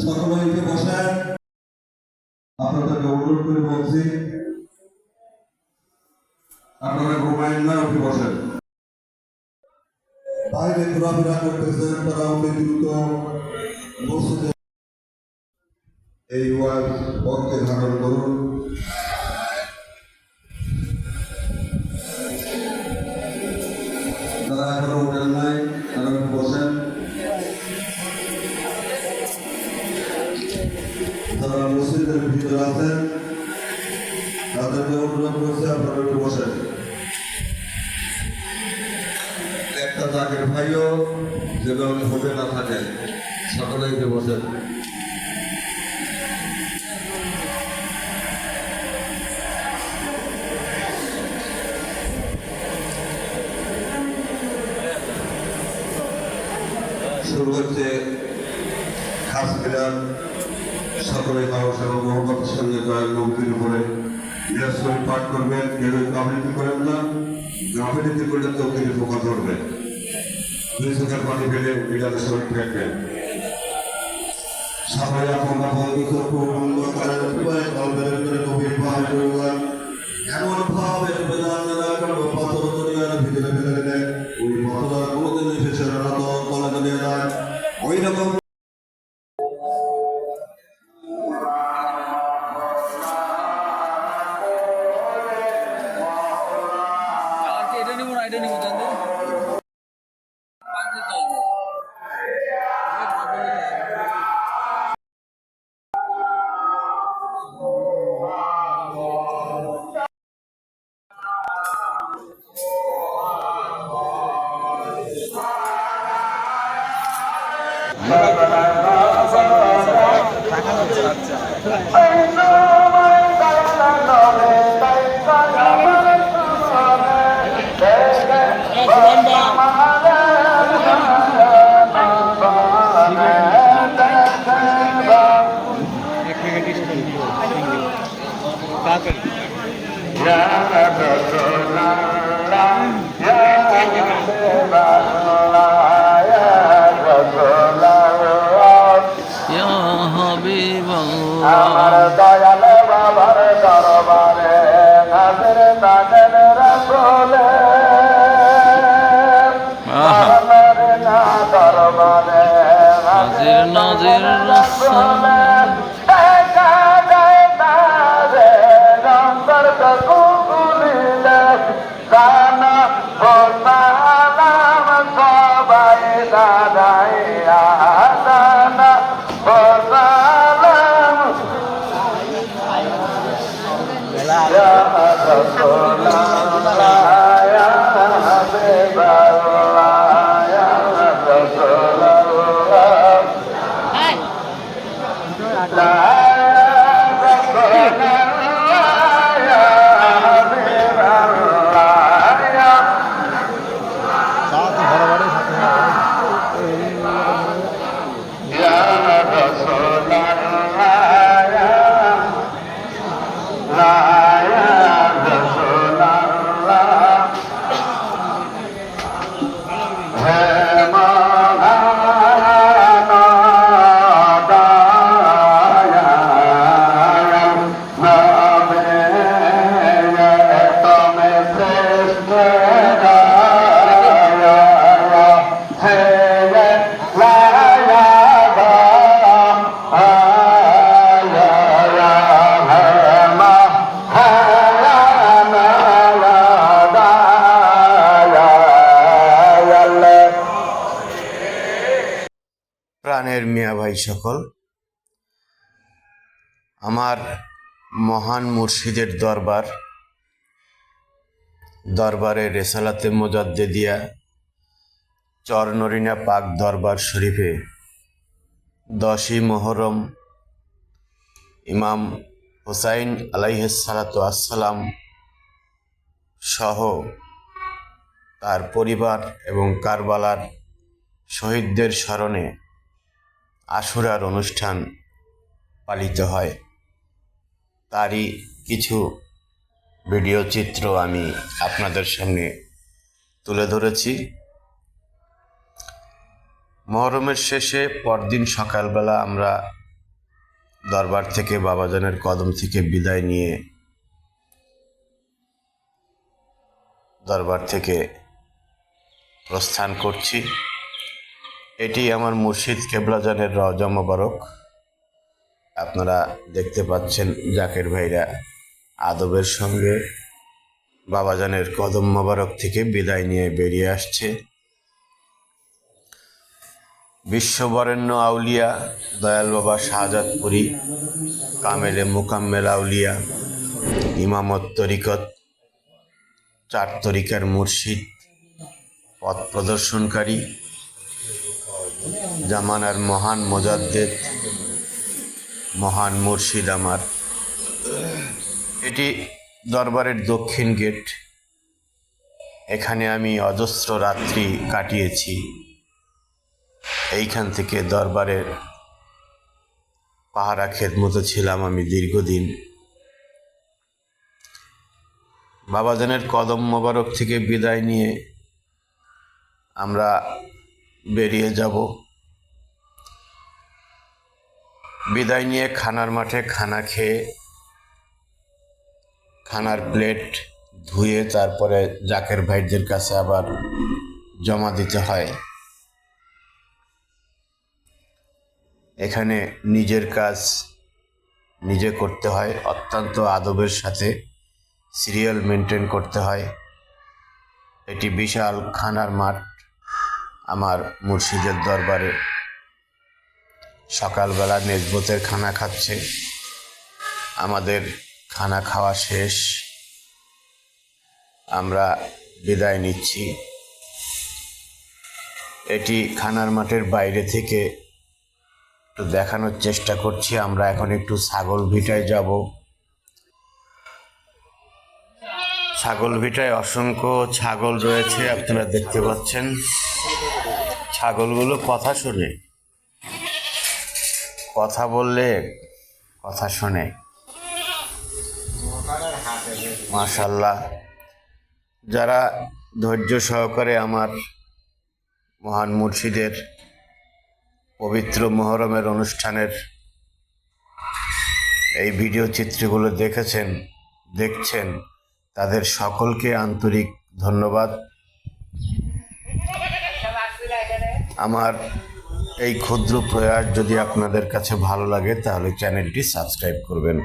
সকলে উঠে বসেন আপনাদেরকে অনুরোধ করে বলছি আপনারা ঘুমায়েন না, উঠে বসেন। বাইরে ঘোরাফেরা করতেছেন তারা উঠে দ্রুত মসজিদে এই ওয়াজ পথকে ধারণ করুন তারা তারা বসেন। মসজিদের ভিতরে আছেন। তাদেরকে বসেন। একটা জাকের ভাইও যেন হবে না থাকে সকলে একটু বসেন। শুরু হচ্ছে খাস বিরাট সকলে মানুষ এবং মোহাম্মদের সঙ্গে জয়ের নৌকির উপরে ইরাসল পাঠ করবেন, কেউ আবৃত্তি করেন না আবৃত্তি করলে চোখের পোকা ধরবে। দুই চোখের পানি ফেলে বিড়ালের শরীর ফেলবেন সবাই আপনারা করার গভীর ভাব ইয়া আমার দয়াল বাবার দরবারে নাজর তাজল রসলে। দরবারে হাজির নাজির রাসূল। يا প্রাণের মিয়া ভাই সকল, আমার মহান মুর্শিদের দরবার, দরবারে রেসালাতে মোজাদ্দে দিয়া চরনরিনা পাক দরবার শরীফে দশই মোহরম ইমাম হুসাইন আলাইহাসালাতু আসসালাম সহ তার পরিবার এবং কারবালার শহীদদের স্মরণে আশুরার অনুষ্ঠান পালিত হয়। তারই কিছু ভিডিও চিত্র আমি আপনাদের সামনে তুলে ধরেছি। মহরমের শেষে পরদিন সকালবেলা আমরা দরবার থেকে বাবাজানের কদম থেকে বিদায় নিয়ে দরবার থেকে প্রস্থান করছি। এটি আমার মুর্শিদ কেবলাজানের রজা মোবারক। আপনারা দেখতে পাচ্ছেন জাকের ভাইরা আদবের সঙ্গে বাবাজানের কদম মোবারক থেকে বিদায় নিয়ে বেরিয়ে আসছে। বিশ্ববরেণ্য আউলিয়া, দয়াল বাবা শাহজাদপুরি, কামেলে মুকাম্মেল আউলিয়া, ইমামত তরিকত, চার তরিকার মুর্শিদ, পথ প্রদর্শনকারী জামানার মহান মোজাদ্দেদ, মহান মুর্শিদ আমার। এটি দরবারের দক্ষিণ গেট। এখানে আমি অজস্র রাত্রি কাটিয়েছি। এইখান থেকে দরবারের পাহারা খেদমতো ছিলাম আমি দীর্ঘদিন। বাবাজানের কদম মোবারক থেকে বিদায় নিয়ে আমরা বেরিয়ে যাব। বিদায় নিয়ে খানার মাঠে খানা খেয়ে খানার প্লেট ধুয়ে তারপরে জাকের ভাইদের কাছে আবার জমা দিতে হয়। এখানে নিজের কাজ নিজে করতে হয়, অত্যন্ত আদবের সাথে সিরিয়াল মেনটেন করতে হয়। এটি বিশাল খানার মাঠ। আমার মুর্শিদের দরবারে। সকালবেলা মেজবতের খানা খাচ্ছে। আমাদের খানা খাওয়া শেষ। আমরা বিদায় নিচ্ছি। এটি খানার মাঠের বাইরে থেকে একটু দেখানোর চেষ্টা করছি। আমরা এখন একটু ছাগল ভিটায় যাব। ছাগল ভিটায় অসংখ্য ছাগল রয়েছে, আপনারা দেখতে পাচ্ছেন। ছাগলগুলো কথা শোনে। কথা বললে কথা শোনে। মাশাল্লাহ যারা ধৈর্য সহকারে আমার মহান মুর্শিদের পবিত্র মহরমের অনুষ্ঠানের এই ভিডিও চিত্রগুলো দেখেছেন, দেখছেন, তাদের সকলকে আন্তরিক ধন্যবাদ। আমার এই ক্ষুদ্র প্রয়াস যদি আপনাদের কাছে ভালো লাগে তাহলে চ্যানেলটি সাবস্ক্রাইব করবেন।